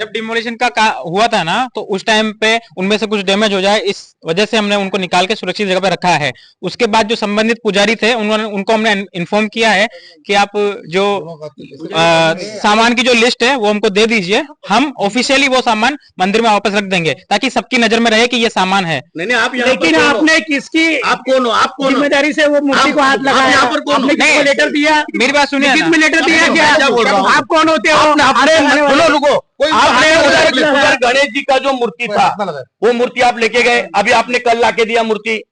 जब डिमोलिशन का, का हुआ था ना तो उस टाइम पे उनमें से कुछ डैमेज हो जाए इस वजह से हमने उनको निकाल के सुरक्षित जगह पे रखा है। उसके बाद जो संबंधित पुजारी थे उन्होंने उनको हमने इन्फॉर्म किया है कि आप जो आ, सामान की जो लिस्ट है वो हमको दे दीजिए। हम ऑफिशियली वो सामान मंदिर में वापस रख देंगे ताकि सबकी नज़र में रहे कि ये सामान है। नहीं नहीं आप लेकिन आपने किसकी आप कौन हो? आप कौन ज़िम्मेदारी से वो मूर्ति को हाथ लगाया? यहाँ पर कौन। लेटर दिया? मेरी बात सुनिए लेटर दिया क्या? क्या बोल रहा? आप कौन होते हो। रुको। आपने उधर उधर गणेश जी का जो मूर्ति था वो मूर्ति आप लेके गए अभी आपने कल लाके दिया मूर्ति।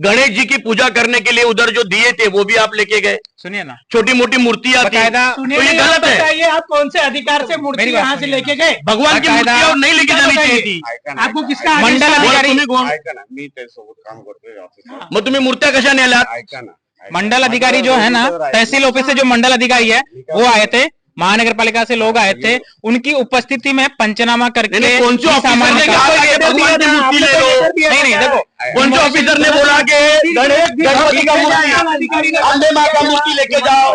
गणेश जी की पूजा करने के लिए उधर जो दिए थे वो भी आप लेके गए। सुनिए ना। छोटी मोटी मूर्ति थी बकायदा तो ये गलत है। आप कौन से अधिकार से मूर्ति यहाँ से लेके गए? भगवान की मूर्ति और नहीं लेके जानी चाहिए थी। आपको किसका मंडल अधिकारी- मी मग तुम्ही मूर्त्या कशा ऐका मंडल अधिकारी जो है ना तहसील ऑफ़िस से जो मंडल अधिकारी है वो आए थे। महानगर पालिका से लोग आए थे उनकी उपस्थिति में पंचनामा करके नहीं, नहीं, कौन से सामान ने निकाला। कहा कि भगवान की मूर्ति ले लो? नहीं नहीं देखो कौन ऑफिसर ने बोला कि गणेश गणपति का मूर्ति अंबे माँ का मूर्ती लेके जाओ।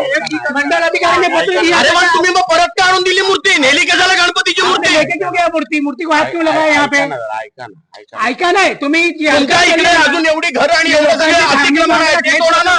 मंडल अधिकारी ने पत्र दिया अरे मग तुम्ही मग परत का आणून दिली मूर्ती नेली कशाला गणपतीची आपने मूर्ती। लेके क्यों गया मूर्ती? मूर्ती को हाथ क्यों लगाया यहाँ पे? ऐका. नाही तुम्ही तुमच्या इकडे अजून एवढी घर आणि एवढं अतिक्रमण आहे ते तोडा ना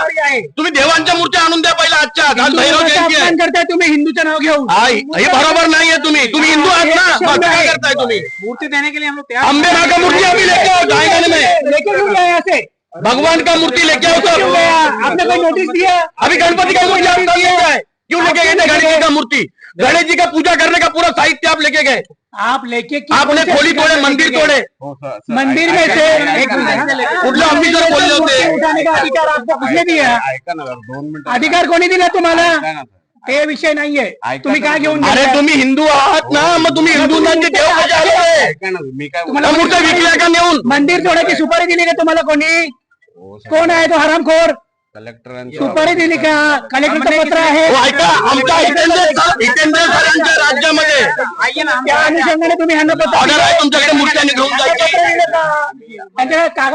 तुम्ही देवांच्या मूर्त्या आणून द्या पहिला आजच्या. भैरव जयंती आहे. करताय तुम्ही? हिंदूचं नाव घेऊन. हा, हे बरोबर नाहीये तुम्ही. तुम्ही हिंदू आहात ना. मग काय करताय तुम्ही? मूर्ति देने के लिए हम लोग तैयार अंबे माँ का मूर्ति अभी लेके आओ जाएगा में लेके क्यों गया यहाँ से भगवान का मूर्ति लेके आओ क्यों गया सब आपने कोई नोटिस दिया? अभी गणपति का मूर्ति आप गए क्यों लेके गए थे गणेश जी का मूर्ति। गणेश जी का पूजा करने का पूरा साहित्य आप लेके गए। आप लेके क्यों- आपने कौन से खोली अधिकार तोड़े से मंदिर लेके तोड़े। गए? हो सर सर, मंदिर ऐका- में ऐका- से ऐका- एक ऐका- मिनिट. कुठले ऑफिसर बोलले मूर्ति होते उठाने का अधिकार आपको किसने दिया? ऐका ना जरा, दोन मिनिटं अधिकार कोणी दिला तुम्हाला? ऐका ना सर. ते विषय नाहीये। ऐका तुम्ही ना काय घेऊन दोन- अरे गेलाय? तुम्ही हिंदू आहात ना मग तुम्ही हिंदूंना जे देव कसे आले ऐका ना मी काय तुम्हाला त्या मूर्त्या विकल्या का नेऊन? मंदिर तोडायची सुपारी दिली का तुम्हाला कोणी? हो, सर. कोण आहे तो हरामखोर? कलेक्टरांच्या सुपारी दिली का कलेक्टरचं पत्र आहे हो ऐका आमच्या हितेंद्र हितेंद्र सरांच्या राज्यामध्ये आइए ना हम त्या अनुषंगाने तुम्ही ह्यांना पत्र ऑर्डर आहे तुमच्याकडे मूर्त्या घेऊन जायची त्यांच्या कागद